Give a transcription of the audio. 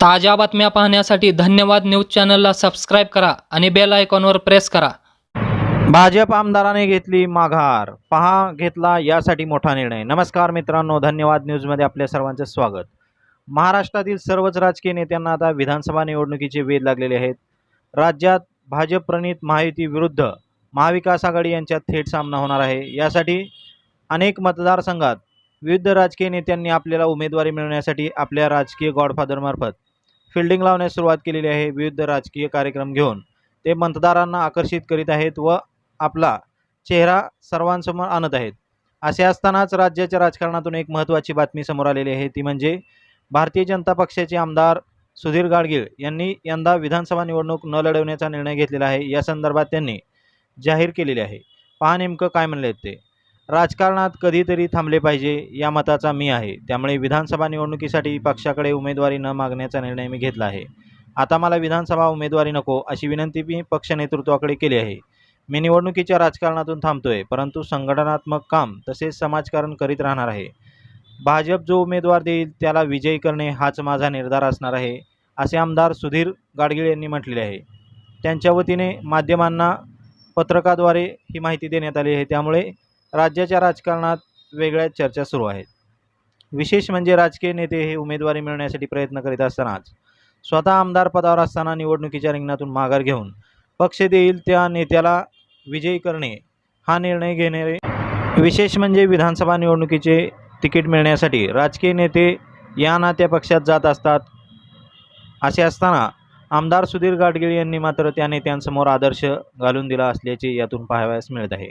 ताज्या बातम्या पाहण्यासाठी धन्यवाद न्यूज चॅनलला सबस्क्राईब करा आणि बेल आयकॉनवर प्रेस करा. भाजप आमदाराने घेतली माघार. पहा घेतला यासाठी मोठा निर्णय. नमस्कार मित्रांनो धन्यवाद न्यूजमध्ये आपल्या सर्वांचं स्वागत. महाराष्ट्रातील सर्वच राजकीय नेत्यांना आता विधानसभा निवडणुकीचे वेध लागलेले आहेत. राज्यात भाजप प्रणित महायुती विरुद्ध महाविकास आघाडी यांच्यात थेट सामना होणार आहे. यासाठी अनेक मतदारसंघात विविध राजकीय नेत्यांनी आपल्याला उमेदवारी मिळवण्यासाठी आपल्या राजकीय गॉडफादरमार्फत फिल्डिंग लावण्यास सुरुवात केलेली आहे. विविध राजकीय कार्यक्रम घेऊन. ते मतदारांना आकर्षित करीत आहेत व आपला चेहरा सर्वांसमोर आणत आहेत. असे असतानाच राज्याच्या राजकारणातून एक महत्त्वाची बातमी समोर आलेली आहे. ती म्हणजे भारतीय जनता पक्षाचे आमदार सुधीर गाडगीळ यांनी यंदा विधानसभा निवडणूक न लढवण्याचा निर्णय घेतलेला आहे. या संदर्भात त्यांनी जाहीर केलेले आहे. पहा नेमकं काय म्हणले ते. राजकारणात कधीतरी थांबले पाहिजे या मताचा मी आहे. त्यामुळे विधानसभा निवडणुकीसाठी पक्षाकडे उमेदवारी न मागण्याचा निर्णय मी घेतला आहे. आता मला विधानसभा उमेदवारी नको अशी विनंती मी पक्ष नेतृत्वाकडे केली आहे. मी निवडणुकीच्या राजकारणातून थांबतोय परंतु संघटनात्मक काम तसेच समाजकारण करीत राहणार आहे. भाजप जो उमेदवार देईल त्याला विजयी करणे हाच माझा निर्धार असणार आहे असे आमदार सुधीर गाडगीळ यांनी म्हटलेले आहे. त्यांच्या वतीने माध्यमांना पत्रकाद्वारे ही माहिती देण्यात आली आहे. त्यामुळे राज्याच्या राजकारणात वेगळ्या चर्चा सुरू आहेत. विशेष म्हणजे राजकीय नेते हे उमेदवारी मिळवण्यासाठी प्रयत्न करीत असतानाच स्वतः आमदार पदावर असताना निवडणुकीच्या रिंगणातून माघार घेऊन पक्ष देईल त्या नेत्याला विजयी करणे हा निर्णय घेणारे विशेष म्हणजे विधानसभा निवडणुकीचे तिकीट मिळण्यासाठी राजकीय नेते या नात्या पक्षात जात असतात. असे असताना आमदार सुधीर गाडगिळ यांनी मात्र त्या नेत्यांसमोर आदर्श घालून दिला असल्याचे यातून पाहावयास मिळत आहे.